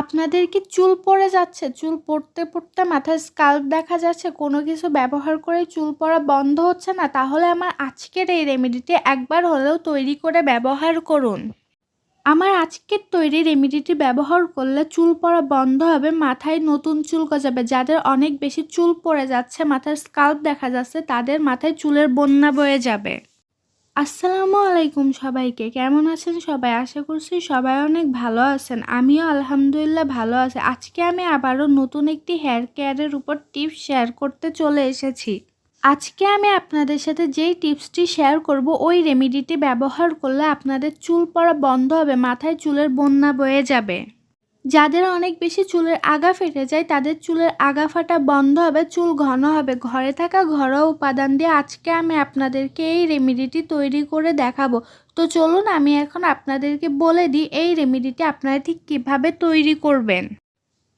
আপনাদের কি চুল পড়ে যাচ্ছে, চুল পড়তে পড়তে মাথায় স্কাল্প দেখা যাচ্ছে, কোনো কিছু ব্যবহার করে চুল পড়া বন্ধ হচ্ছে না, তাহলে আমার আজকের এই রেমেডিটি একবার হলেও তৈরি করে ব্যবহার করুন। আমার আজকের তৈরি রেমেডিটি ব্যবহার করলে চুল পড়া বন্ধ হবে, মাথায় নতুন চুল গজাবে। যাদের অনেক বেশি চুল পড়ে যাচ্ছে, মাথার স্কাল্প দেখা যাচ্ছে, তাদের মাথায় চুলের বন্যা বয়ে যাবে। আসসালামু আলাইকুম সবাইকে। কেমন আছেন সবাই? আশা করছি সবাই অনেক ভালো আছেন। আমিও আলহামদুলিল্লাহ ভালো আছি। আজকে আমি আবারও নতুন একটি হেয়ার কেয়ারের উপর টিপস শেয়ার করতে চলে এসেছি। আজকে আমি আপনাদের সাথে যেই টিপসটি শেয়ার করব, ওই রেমিডিটি ব্যবহার করলে আপনাদের চুল পড়া বন্ধ হবে, মাথায় চুলের বন্যা বয়ে যাবে। যাদের অনেক বেশি চুলের আগা ফেটে যায়, তাদের চুলের আগা ফাটা বন্ধ হবে, চুল ঘন হবে। ঘরে থাকা ঘরোয়া উপাদান দিয়ে আজকে আমি আপনাদেরকে এই রেমেডিটি তৈরি করে দেখাবো। তো চলুন আমি এখন আপনাদেরকে বলে দিই এই রেমেডিটি আপনারা ঠিক কীভাবে তৈরি করবেন।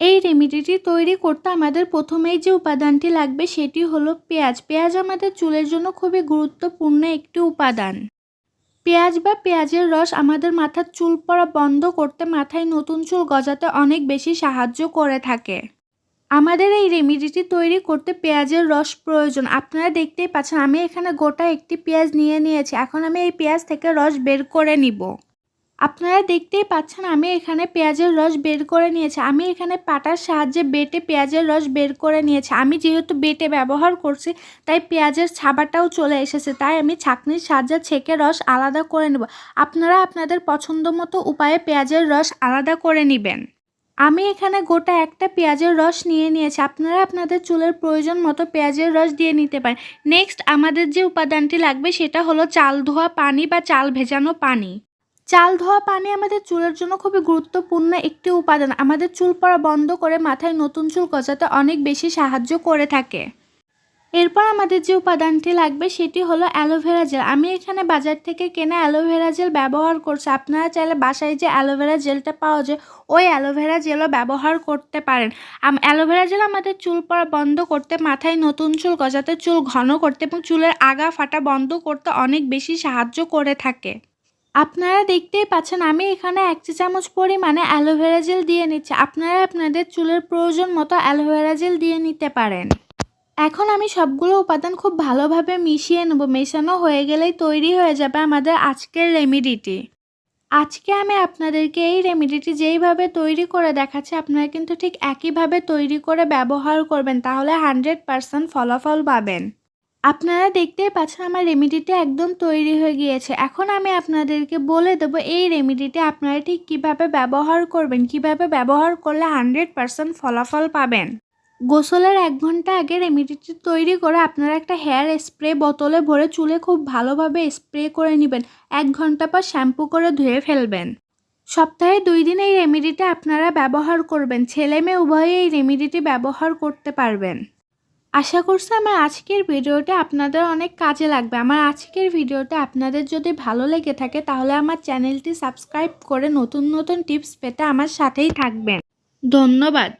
এই রেমিডিটি তৈরি করতে আমাদের প্রথমেই যে উপাদানটি লাগবে, সেটি হলো পেঁয়াজ। পেঁয়াজ আমাদের চুলের জন্য খুবই গুরুত্বপূর্ণ একটি উপাদান। পেঁয়াজ বা পেঁয়াজের রস আমাদের মাথার চুল পড়া বন্ধ করতে মাথায় নতুন চুল গজাতে অনেক বেশি সাহায্য করে থাকে। আমাদের এই রেমিডিটি তৈরি করতে পেঁয়াজের রস প্রয়োজন। আপনারা দেখতেই পাচ্ছেন, আমি এখানে গোটা একটি পেঁয়াজ নিয়ে নিয়েছি। এখন আমি এই পেঁয়াজ থেকে রস বের করে নিব। আপনারা দেখতেই পাচ্ছেন আমি এখানে পেঁয়াজের রস বের করে নিয়েছি। আমি এখানে পাটার সাহায্যে বেটে পেঁয়াজের রস বের করে নিয়েছি। আমি যেহেতু বেটে ব্যবহার করছি, তাই পেঁয়াজের ছাবাটাও চলে এসেছে। তাই আমি ছাঁকনির সাহায্যে ছেঁকে রস আলাদা করে নেব। আপনারা আপনাদের পছন্দ মতো উপায়ে পেঁয়াজের রস আলাদা করে নেবেন। আমি এখানে গোটা একটা পেঁয়াজের রস নিয়ে নিয়েছি। আপনারা আপনাদের চুলের প্রয়োজন মতো পেঁয়াজের রস দিয়ে নিতে পারেন। নেক্সট আমাদের যে উপাদানটি লাগবে সেটা হলো চাল ধোয়া পানি বা চাল ভেজানো পানি। চাল ধোয়া পানি আমাদের চুলের জন্য খুবই গুরুত্বপূর্ণ একটি উপাদান। আমাদের চুল পড়া বন্ধ করে মাথায় নতুন চুল গজাতে অনেক বেশি সাহায্য করে থাকে। এরপর আমাদের যে উপাদানটি লাগবে সেটি হলো অ্যালোভেরা জেল। আমি এখানে বাজার থেকে কেনা অ্যালোভেরা জেল ব্যবহার করছি। আপনারা চাইলে বাসায় যে অ্যালোভেরা জেলটা পাওয়া যায়, ওই অ্যালোভেরা জেলও ব্যবহার করতে পারেন। অ্যালোভেরা জেল আমাদের চুল পড়া বন্ধ করতে, মাথায় নতুন চুল গজাতে, চুল ঘন করতে এবং চুলের আগা ফাটা বন্ধ করতে অনেক বেশি সাহায্য করে থাকে। আপনারা দেখতেই পাচ্ছেন আমি এখানে এক চা চামচ পরিমাণে অ্যালোভেরা জেল দিয়ে নিচ্ছি। আপনারা আপনাদের চুলের প্রয়োজন মতো অ্যালোভেরা জেল দিয়ে নিতে পারেন। এখন আমি সবগুলো উপাদান খুব ভালোভাবে মিশিয়ে নেব। মেশানো হয়ে গেলেই তৈরি হয়ে যাবে আমাদের আজকের রেমিডিটি। আজকে আমি আপনাদেরকে এই রেমিডিটি যেইভাবে তৈরি করে দেখাচ্ছি, আপনারা কিন্তু ঠিক একইভাবে তৈরি করে ব্যবহার করবেন। তাহলে হানড্রেড পারসেন্ট ফলাফল পাবেন। আপনারা দেখতেই পাচ্ছেন আমার রেমেডিটি একদম তৈরি হয়ে গিয়েছে। এখন আমি আপনাদেরকে বলে দেব, এই রেমেডিটি আপনারা ঠিক কীভাবে ব্যবহার করবেন, কীভাবে ব্যবহার করলে হানড্রেড পারসেন্ট ফলাফল পাবেন। গোসলের এক ঘণ্টা আগে রেমেডিটি তৈরি করে আপনারা একটা হেয়ার স্প্রে বোতলে ভরে চুলে খুব ভালোভাবে স্প্রে করে নেবেন। এক ঘণ্টা পর শ্যাম্পু করে ধুয়ে ফেলবেন। সপ্তাহে দুই দিন এই রেমেডিটি আপনারা ব্যবহার করবেন। ছেলে মেয়ে উভয়ে এই রেমেডিটি ব্যবহার করতে পারবেন। আশা করছি আমার আজকের ভিডিওটা আপনাদের অনেক কাজে লাগবে। আমার আজকের ভিডিওটা আপনাদের যদি ভালো লেগে থাকে, তাহলে আমার চ্যানেলটি সাবস্ক্রাইব করে নতুন নতুন টিপস পেতে আমার সাথেই থাকবেন। ধন্যবাদ।